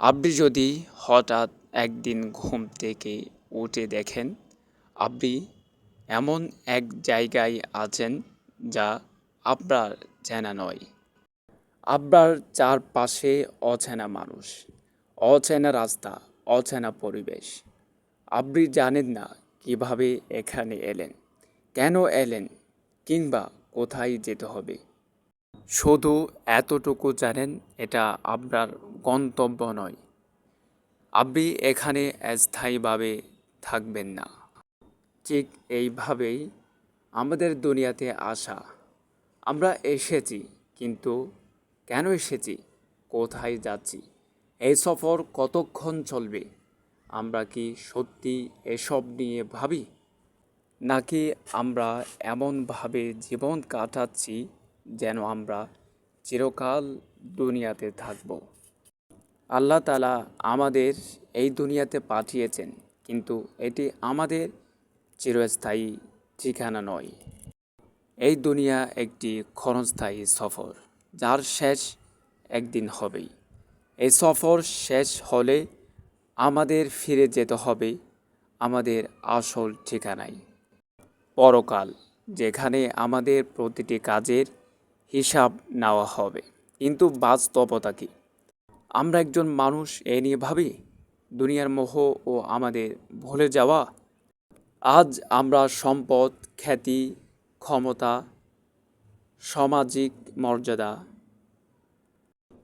আপনি যদি হঠাৎ একদিন ঘুম থেকে উঠে দেখেন, আপনি এমন এক জায়গায় আছেন যা আপনার চেনা নয়। আপনার চারপাশে অচেনা মানুষ, অচেনা রাস্তা, অচেনা পরিবেশ। আপনি জানেন না কীভাবে এখানে এলেন, কেন এলেন, কিংবা কোথায় যেতে হবে। শুধু এতটুকু জানেন, এটা আপনার গন্তব্য নয়। আপনি এখানে স্থায়ীভাবে থাকবেন না। ঠিক এইভাবেই আমাদের দুনিয়াতে আসা। আমরা এসেছি, কিন্তু কেন এসেছি? কোথায় যাচ্ছি? এই সফর কতক্ষণ চলবে? আমরা কি সত্যি এসব নিয়ে ভাবি? নাকি আমরা এমনভাবে জীবন কাটাচ্ছি যেন আমরা চিরকাল দুনিয়াতে থাকব। আল্লাহ তালা আমাদের এই দুনিয়াতে পাঠিয়েছেন, কিন্তু এটি আমাদের চিরস্থায়ী ঠিকানা নয়। এই দুনিয়া একটি ক্ষণস্থায়ী সফর, যার শেষ একদিন হবেই। এই সফর শেষ হলে আমাদের ফিরে যেতে হবে আমাদের আসল ঠিকানায়। পরকাল, যেখানে আমাদের প্রতিটি কাজের হিসাব নেওয়া হবে। কিন্তু বাস্তবতা কি? আমরা একজন মানুষ, এ নিয়ে ভাবি, দুনিয়ার মোহ ও আমাদের ভুলে যাওয়া। আজ আমরা সম্পদ, খ্যাতি, ক্ষমতা, সামাজিক মর্যাদা,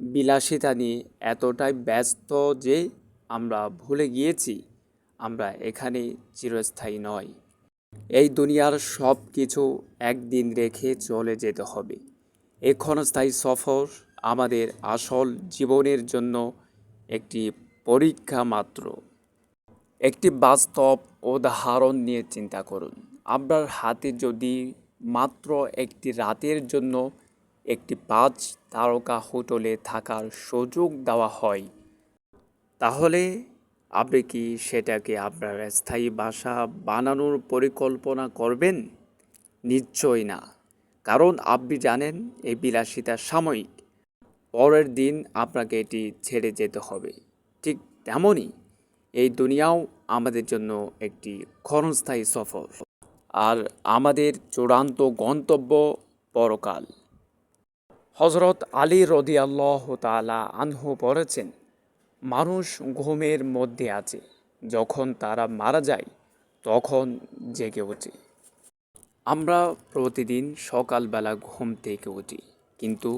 বিলাসিতা নিয়ে এতটাই ব্যস্ত যে আমরা ভুলে গিয়েছি, আমরা এখানে চিরস্থায়ী নয়। এই দুনিয়ার সব কিছু একদিন রেখে চলে যেতে হবে। এই ক্ষণস্থায়ী সফর আমাদের আসল জীবনের জন্য একটি পরীক্ষা মাত্র। একটি বাস্তব উদাহরণ নিয়ে চিন্তা করুন। আপনার হাতে যদি মাত্র একটি রাতের জন্য একটি পাঁচ তারকা হোটেলে থাকার সুযোগ দেওয়া হয়, তাহলে আপনি কি সেটাকে আপনার স্থায়ী বাসা বানানোর পরিকল্পনা করবেন? নিশ্চয়ই না। কারণ আপনি জানেন এই বিলাসিতা সাময়িক। পরের দিন আপনাকে এটি ছেড়ে যেতে হবে। ঠিক তেমনই এই দুনিয়াও আমাদের জন্য একটি ক্ষণস্থায়ী সফর আর আমাদের চূড়ান্ত গন্তব্য পরকাল। হজরত আলী রদি আল্লাহ তালা আনহু বলেছেন, মানুষ ঘুমের মধ্যে আছে। যখন তারা মারা যায়, তখন জেগে ওঠে। আমরা প্রতিদিন সকালবেলা ঘুম থেকে উঠি, কিন্তু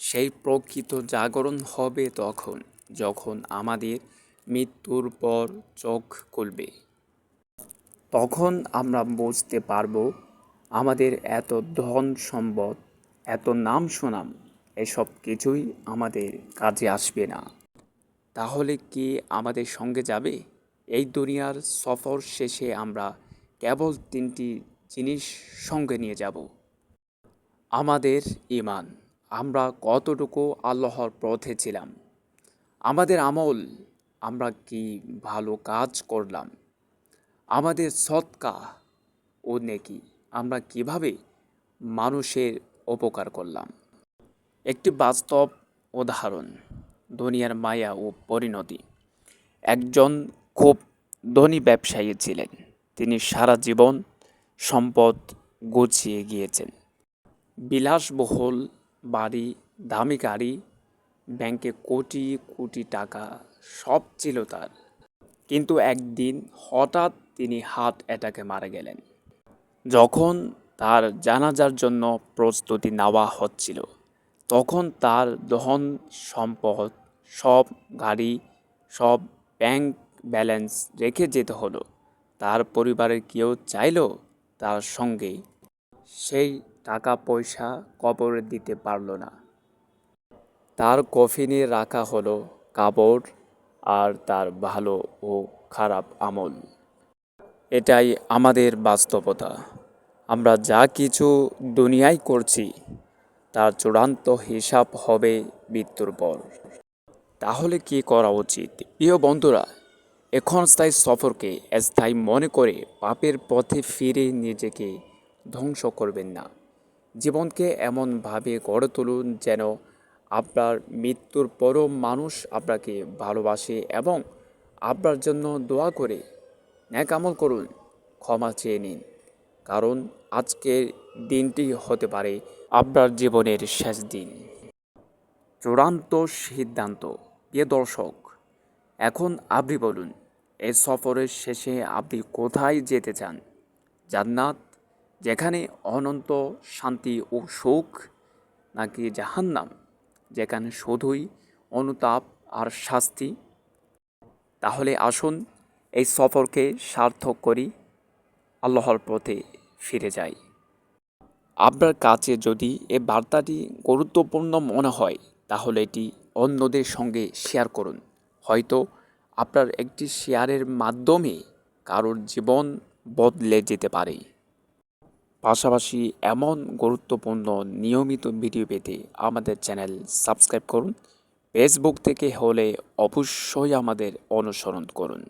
সেই প্রকৃত জাগরণ হবে তখন, যখন আমাদের মৃত্যুর পর চোখ খুলবে। তখন আমরা বুঝতে পারব আমাদের এত ধন সম্পদ, এত নাম সুনাম, এসব কিছুই আমাদের কাজে আসবে না। তাহলে কি আমাদের সঙ্গে যাবে? এই দুনিয়ার সফর শেষে আমরা কেবল তিনটি জিনিস সঙ্গে নিয়ে যাব। আমাদের ইমান আমরা কতটুকু আল্লাহর পথে ছিলাম? আমাদের আমল, আমরা কি ভালো কাজ করলাম? আমাদের সৎকা ও নেকি, আমরা কীভাবে মানুষের উপকার করলাম? একটি বাস্তব উদাহরণ, দুনিয়ার মায়া ও পরিণতি। একজন খুব ধনী ব্যবসায়ী ছিলেন। তিনি সারা জীবন সম্পদ গুছিয়ে গিয়েছেন। বিলাসবহুল বাড়ি, দামি গাড়ি, ব্যাংকে কোটি কোটি টাকা, সব ছিল তার। কিন্তু একদিন হঠাৎ তিনি হার্ট অ্যাটাকে মারা গেলেন। যখন তার জানাজার জন্য প্রস্তুতি নেওয়া হচ্ছিল, তখন তার ধন সম্পদ, সব গাড়ি, সব ব্যাংক ব্যালেন্স রেখে যেতে হলো। তার পরিবারের কেউ চাইল তার সঙ্গে সেই টাকা পয়সা কবরে দিতে পারল না। তার কফিনে রাখা হলো কাপড় আর তার ভালো ও খারাপ আমল। এটাই আমাদের বাস্তবতা। আমরা যা কিছু দুনিয়ায় করছি, তার চূড়ান্ত হিসাব হবে মৃত্যুর পর। তাহলে কি করা উচিত? প্রিয় বন্ধুরা এখন স্থায়ী সফরকে স্থায়ী মনে করে পাপের পথে ফিরে নিজেকে ধ্বংস করবেন না। জীবনকে এমনভাবে গড়ে তুলুন যেন আপনার মৃত্যুর পরও মানুষ আপনাকে ভালোবাসে এবং আপনার জন্য দোয়া করে ন্যাকামল করুন, ক্ষমা চেয়ে নিন। কারণ আজকের দিনটি হতে পারে আপনার জীবনের শেষ দিন। চূড়ান্ত সিদ্ধান্ত, প্রিয় দর্শক। এখন আপনি বলুন, এই সফরের শেষে আপনি কোথায় যেতে চান? জান্নাত, যেখানে অনন্ত শান্তি ও সুখ, নাকি জাহান্নাম, যেখানে শুধুই অনুতাপ আর শাস্তি? তাহলে আসুন, এই সফরকে সার্থক করি, আল্লাহর পথে ফিরে যাই। আপনার কাছে যদি এ বার্তাটি গুরুত্বপূর্ণ মনে হয়, তাহলে এটি অন্যদের সঙ্গে শেয়ার করুন। হয়তো আপনার একটি শেয়ারের মাধ্যমে কারোর জীবন বদলে যেতে পারে। পাশাপাশি এমন গুরুত্বপূর্ণ নিয়মিত ভিডিও পেতে আমাদের চ্যানেল সাবস্ক্রাইব করুন। ফেসবুক থেকে হলে অবশ্যই আমাদের অনুসরণ করুন।